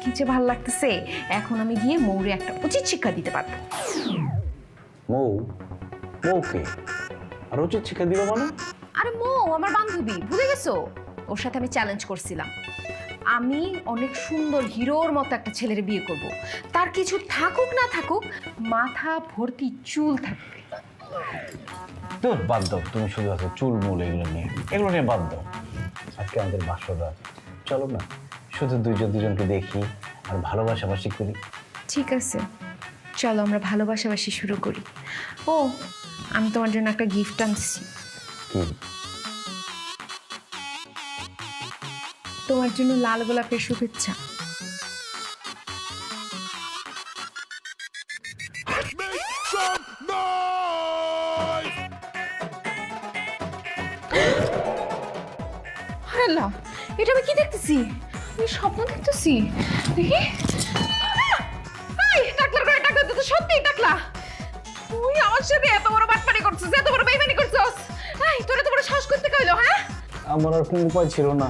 কি যে ভালো লাগতেছে। এখন আমি গিয়ে মৌরে একটা উচিত শিক্ষা দিতে পারব। মৌ? মৌকে? আর উচিত শিক্ষা দিল মানে? আরে মৌ আমার বান্ধবী ভুলে গেছো? ওর সাথে আমি চ্যালেঞ্জ করছিলাম। আমি অনেক সুন্দর হিরোর মতো একটা ছেলের বিয়ে করব। তার কিছু থাকুক না থাকুক মাথা ভর্তি চুল থাকবে তো বাদ দাও তুমি শুধু আছো চুল মূল এগুলো নিয়ে। এগুলো নিয়ে বাদ দাও। আজকে আমাদের বাসরা চলো না। শুধু দুইজন দুজনকে দেখি আর ভালোবাসাবাসি করি। ঠিক আছে। চলো আমরা ভালোবাসাবাসি শুরু করি। ও আমি তোমার জন্য একটা গিফট আনছি। কি? তোমার জন্য লাল গোলাপের শুভেচ্ছা! এটা আমি কি দেখতেছি? আমি স্বপ্ন দেখতেছি? দেখি। টাকলার করে টাকলা তো সত্যিই টাকলা। তুই আমার সাথে এত বড় বাটপারি করছিস এত বড় বেইমানি করছিস। এই তোরা তো বড় সাহস করতে কইলো হ্যাঁ? আমার আর কোনো উপায় ছিল না।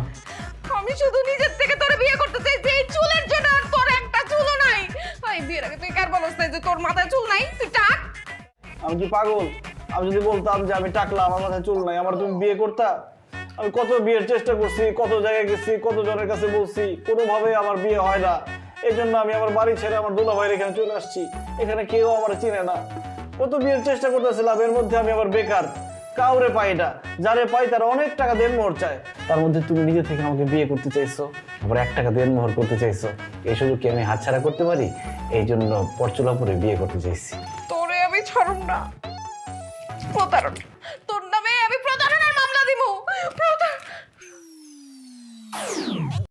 আমি শুধু নিজের থেকে তোরে বিয়ে করতে চাইছি এই চুলের জন্য আর তোর একটা চুলও নাই। এই বিয়ের আগে তুই কার বলছ যে তোর মাথায় চুল নাই? তুই টাক। আমি কি পাগল? আমি যদি বলতাম যে আমি টাকলা আমার মাথায় চুল নাই আমার তুমি বিয়ে করতা? আমি কত বিয়ের চেষ্টা করছি, কত জায়গায় গেছি, কত জনের কাছে বলছি কোনোভাবে আমার বিয়ে হয় না। এই জন্য আমি আমার বাড়ি ছেড়ে আমার দুলা ভাইয়ের এখানে চলে আসছি। এখানে কেউ আমার চিনে না। কত বিয়ের চেষ্টা করতেছিলাম, এর মধ্যে আমি আবার বেকার। কাউরে পাই না। যারে পাই তার অনেক টাকা দেন মোহর চায়। তার মধ্যে তুমি নিজে থেকে আমাকে বিয়ে করতে চাইছো, আবার এক টাকা দেন মোহর করতে চাইছো। এই সুযোগ কি আমি হাতছাড়া করতে পারি? এই জন্য পরচুলা পরে বিয়ে করতে চাইছি। তোরে আমি না।